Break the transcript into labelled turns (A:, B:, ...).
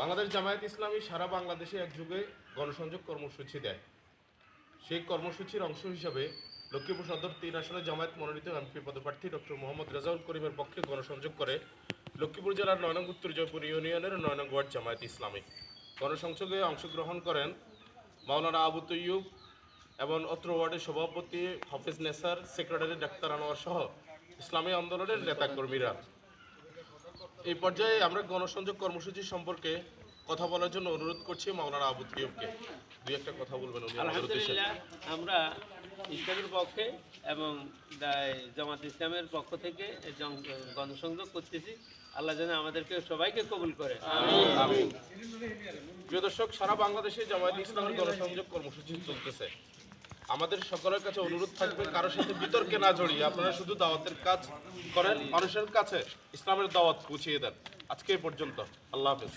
A: বাংলাদেশ জামায়াত ইসলামী সারা বাংলাদেশে এক যুগে গণসংযোগ কর্মসূচি দেয়। সেই কর্মসূচির অংশ হিসাবে লক্ষ্মীপুর সদর তিন আসনে জামায়াত মনোনীত এমপি পদপ্রার্থী ডক্টর মোহাম্মদ রেজাউল করিমের পক্ষে গণসংযোগ করে লক্ষ্মীপুর জেলার নয়নং উত্তর জয়পুর ইউনিয়নের নয়নং ওয়ার্ড জামায়াত ইসলামী। গণসংযোগে অংশগ্রহণ করেন মাওলানা আবু তৈয়ুব এবং অত্র ওয়ার্ডের সভাপতি হাফিজ নেসার, সেক্রেটারি ডাক্তার আনোয়ার সহ ইসলামী আন্দোলনের নেতাকর্মীরা। এই পর্যায়ে আমরা গণসংযোগ কর্মসূচি সম্পর্কে কথা বলার জন্য অনুরোধ করছি মাওলানা আবু তৈয়বকে। দুই একটা কথা বলবেন
B: আলহামদুলিল্লাহ আমরা ইসলামের পক্ষে এবং জামাত ইসলামের পক্ষ থেকে গণসংযোগ করতেছি। আল্লাহ যেন আমাদেরকে সবাইকে কবুল করে।
A: প্রিয় দর্শক সারা বাংলাদেশে জামায়াত ইসলামের গণসংযোগ কর্মসূচি চলতেছে। আমাদের সকলের কাছে অনুরোধ থাকবে কারোর সাথে বিতর্কে না জড়িয়ে আপনারা শুধু দাওয়াতের কাজ করেন, মানুষের কাছে ইসলামের দাওয়াত পৌঁছিয়ে দেন। আজকে পর্যন্ত। আল্লাহ হাফেজ।